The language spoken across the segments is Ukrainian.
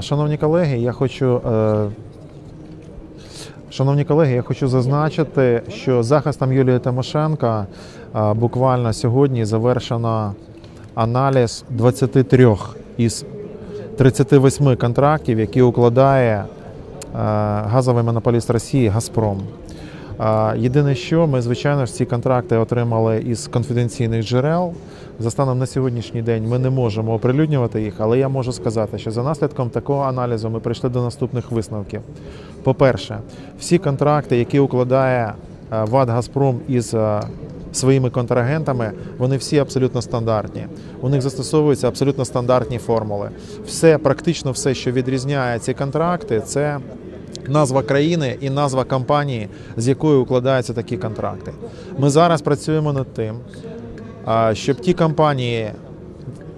Шановні колеги, я хочу. е, Шановні колеги, я хочу зазначити, що захистом Юлії Тимошенка буквально сьогодні завершено аналіз 23 із 38 контрактів, які укладає е, газовий монополіст Росії Газпром. Єдине, що ми, звичайно ж, ці контракти отримали із конфіденційних джерел. За станом на сьогоднішній день ми не можемо оприлюднювати їх, але я можу сказати, що за наслідком такого аналізу ми прийшли до наступних висновків. По-перше, всі контракти, які укладає е, ВАД Газпром із е, своїми контрагентами, вони всі абсолютно стандартні. У них застосовуються абсолютно стандартні формули. Все, практично все, що відрізняє ці контракти, це назва країни і назва компанії, з якою укладаються такі контракти. Ми зараз працюємо над тим, щоб ті компанії,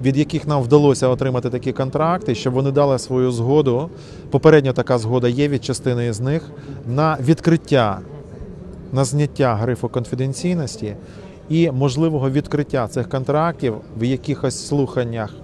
від яких нам вдалося отримати такі контракти, щоб вони дали свою згоду. Попередньо така згода є від частини з них на відкриття, на зняття грифу конфіденційності і можливого відкриття цих контрактів в якихось слуханнях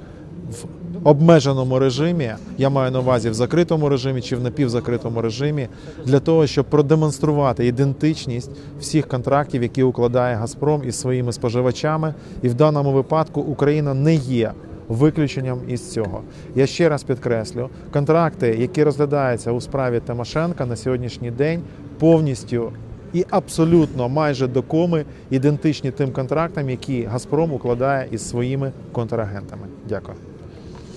обмеженому режимі, я маю на увазі в закритому режимі чи в напівзакритому режимі, для того, щоб продемонструвати ідентичність всіх контрактів, які укладає Газпром із своїми споживачами. І в даному випадку Україна не є виключенням із цього. Я ще раз підкреслю, контракти, які розглядаються у справі Тимошенка на сьогоднішній день, повністю і абсолютно майже до коми ідентичні тим контрактам, які Газпром укладає із своїми контрагентами. Дякую.